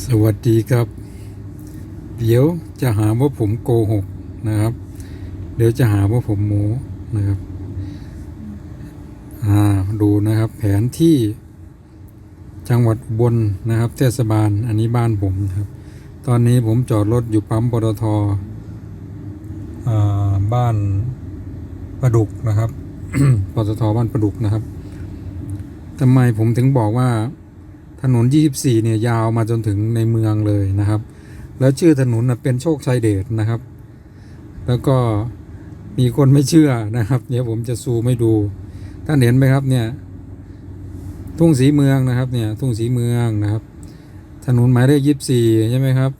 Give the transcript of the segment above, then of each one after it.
สวัสดีครับ เดี๋ยวจะหาว่าผมโกหกนะครับ เดี๋ยวจะหาว่าผมโม้นะครับอ่าดูนะครับ แผนที่จังหวัดบนนะครับ เทศบาลอันนี้บ้านผมครับ ตอนนี้ผมจอดรถอยู่ปั๊มปตทอ่าบ้านประดุกนะครับปตทบ้านประดุกนะครับทำไมผมถึงบอกว่า ถนน 24 เนี่ยยาวมาจนถึงในเมืองเลยนะครับ แล้วชื่อถนนเป็นโชคชัยเดชนะครับ แล้วก็มีคนไม่เชื่อนะครับ เดี๋ยวผมจะซูมให้ดู ท่านเห็นไหมครับเนี่ย ทุ่งสีเมืองนะครับเนี่ย ทุ่งสีเมืองนะครับ ถนนหมายเลข24ใช่ไหมครับ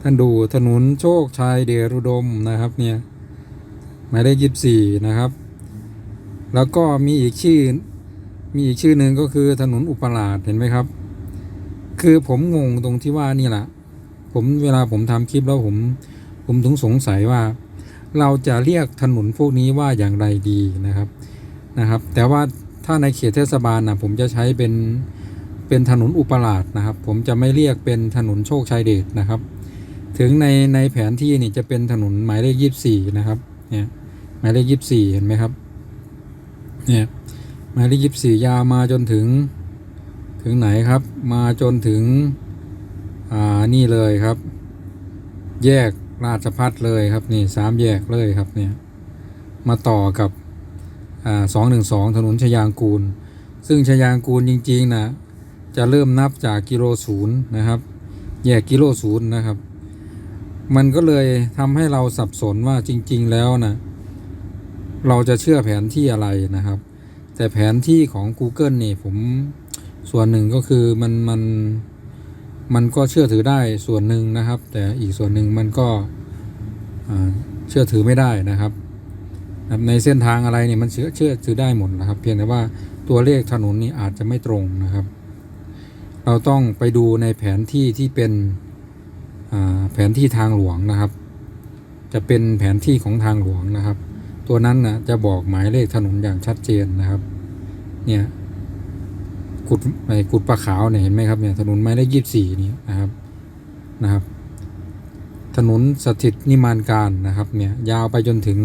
ท่านดูถนนโชคชัยเดชอุดมนะครับเนี่ย หมายเลข24นะครับ แล้วก็มีอีกชื่อ มีอีกชื่อหนึ่งก็คือถนนอุปราชเห็นไหมครับ คือผมงงตรงที่ว่านี่แหละผมเวลาผมทำคลิปแล้วผมผมถึงสงสัยว่า เราจะเรียกถนนพวกนี้ว่าอย่างไรดีนะครับนะครับ แต่ว่าถ้าในเขตเทศบาลนะผมจะใช้เป็นเป็นถนนอุปราชนะครับ ผมจะไม่เรียกเป็นถนนโชคชัยเดชนะครับ ถึงในในแผนที่นี่จะเป็นถนนหมายเลขยี่สี่นะครับเนี่ยหมายเลขยี่สี่เห็นไหมครับเนี่ย หมายเลขยี่สี่ยาวมาจนถึงถึงไหนครับ มาจนถึงอ่านี่เลยครับ แยกราชพัฒเลยครับนี่สามแยกเลยครับเนี่ยมาต่อกับอ่าสองหนึ่งสองถนนชยางกูล ซึ่งชยางกูลจริงๆนะจะเริ่มนับจากกิโลศูนย์นะครับ แยกกิโลศูนย์นะครับ มันก็เลยทำให้เราสับสนว่าจริง ๆ แล้วนะเราจะเชื่อแผนที่อะไรนะครับ แต่แผนที่ของ Google นี่ผมส่วนหนึ่งก็คือมันมันมันก็เชื่อถือได้ส่วนหนึ่งนะครับ แต่อีกส่วนหนึ่งมันก็เชื่อถือไม่ได้นะครับ ในเส้นทางอะไรเนี่ยมันเชื่อเชื่อถือได้หมดนะครับ เพียงแต่ว่าตัวเลขถนนนี่อาจจะไม่ตรงนะครับ เราต้องไปดูในแผนที่ที่เป็นแผนที่ทางหลวงนะครับ จะเป็นแผนที่ของทางหลวงนะครับ ตัวนั้นนะจะบอกหมายเลขถนนอย่างชัดเจนนะครับ เนี่ยกุดไอ้กุดปลาขาวเนี่ยเห็นไหมครับเนี่ยถนนหมายเลขยี่สี่นี่นะครับนะครับ ถนนสถิตนิมานการนะครับเนี่ยยาวไปจนถึง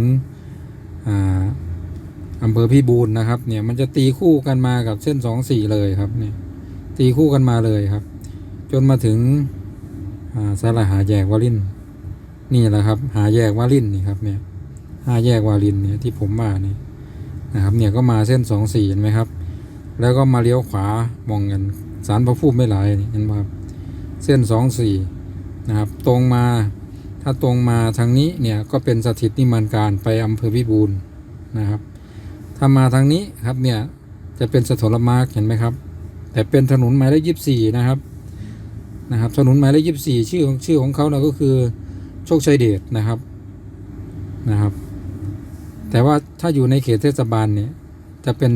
อ่าอำเภอพิบูลนะครับเนี่ยมันจะตีคู่กันมากับเส้นสองสี่เลยครับเนี่ยตีคู่กันมาเลยครับ จนมาถึงสาราหาแยกวารินนี่แหละครับ หาแยกวารินนี่ครับเนี่ย ห้าแยกวารินเนี่ยที่ผมว่านี่ยนะครับเนี่ยก็มาเส้นสองสี่เห็นไหมครับ แล้วก็มาเลี้ยวขวามองกันสารพระภูมิไม่หลายเห็นไหมครับเส้นสองสี่นะครับตรงมาถ้าตรงมาทางนี้เนี่ยก็เป็นสถิตนิมานการไปอำเภอพิบูลนะครับ ถ้ามาทางนี้ครับเนี่ยจะเป็นสถลมาร์กเห็นไหมครับ แต่เป็นถนนหมายเลขยี่สี่นะครับนะครับ ถนนหมายเลขยี่สี่ชื่อของชื่อของเขาเราก็คือโชคชัยเดชนะครับนะครับ แต่ว่าถ้าอยู่ในเขตเทศบาลเนี่ยจะเป็น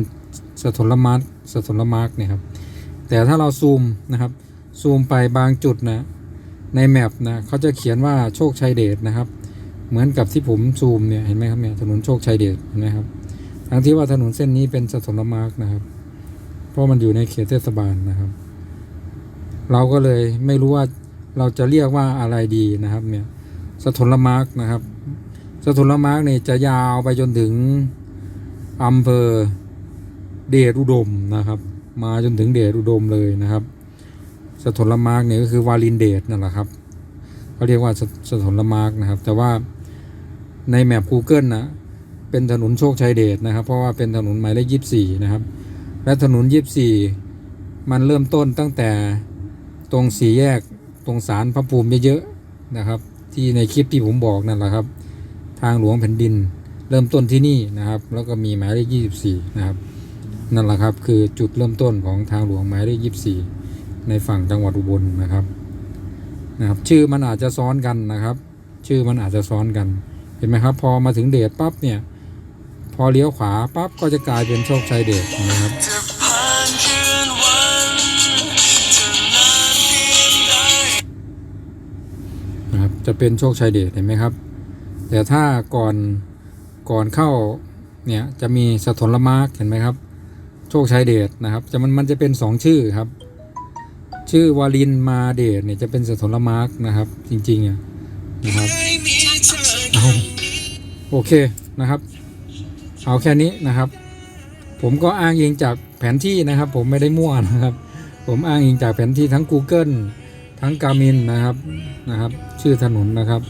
สถลมาร์กสถลมาร์กเนี่ยครับ แต่ถ้าเราซูมนะครับ ซูมไปบางจุดนะ ในแมปนะเขาจะเขียนว่าโชคชัยเดชนะครับ เหมือนกับที่ผมซูมเนี่ยเห็นไหมครับเนี่ยถนนโชคชัยเดชเห็นไหมครับ ทั้งที่ว่าถนนเส้นนี้เป็นสถลมาร์กนะครับ เพราะมันอยู่ในเขตเทศบาลนะครับ เราก็เลยไม่รู้ว่าเราจะเรียกว่าอะไรดีนะครับเนี่ยสถลมาร์กนะครับ สถลมาร์กเนี่ยจะยาวไปจนถึงอำเภอเดชอุดมนะครับ มาจนถึงเดชอุดมเลยนะครับ สถลมาร์กเนี่ยก็คือวาลินเดชนั่นแหละครับเขาเรียกว่าสสถลมาร์กนะครับ แต่ว่าในแมป Google นะเป็นถนนโชคชัยเดชนะครับ เพราะว่าเป็นถนนหมายเลขยี่สี่นะครับ และถนนยี่สี่มันเริ่มต้นตั้งแต่ตรงสี่แยกตรงสารพระภูมิเยอะๆนะครับ ที่ในคลิปที่ผมบอกนั่นแหละครับ ทางหลวงแผ่นดิน เริ่มต้นที่นี่นะครับ แล้วก็มีหมายเลข 24 นะครับ นั่นแหละครับคือจุดเริ่มต้นของทางหลวงหมายเลข 24 ในฝั่งจังหวัดอุบลนะครับนะครับ ชื่อมันอาจจะซ้อนกันนะครับ ชื่อมันอาจจะซ้อนกันเห็นไหมครับ พอมาถึงเดชปั๊บเนี่ย พอเลี้ยวขวาปั๊บก็จะกลายเป็นโชคชัยเดชนะครับจะผ่านคืนวันจะนานเพียงใดนะครับ จะเป็นโชคชัยเดชเห็นไหมครับ แต่ถ้าก่อนก่อนเข้าเนี่ยจะมีสถลมาร์กเห็นไหมครับ โชคชัยเดชนะครับจะมันมันจะเป็นสองชื่อครับ ชื่อวาลินมาเดชเนี่ยจะเป็นสถลมาร์กนะครับ จริงๆอะนะครับไม่มีเธอเอาโอเคนะครับ เอาแค่นี้นะครับ ผมก็อ้างอิงจากแผนที่นะครับ ผมไม่ได้มั่วนะครับ ผมอ้างอิงจากแผนที่ทั้ง Google ทั้ง Garmin นะครับนะครับ ชื่อถนนนะครับ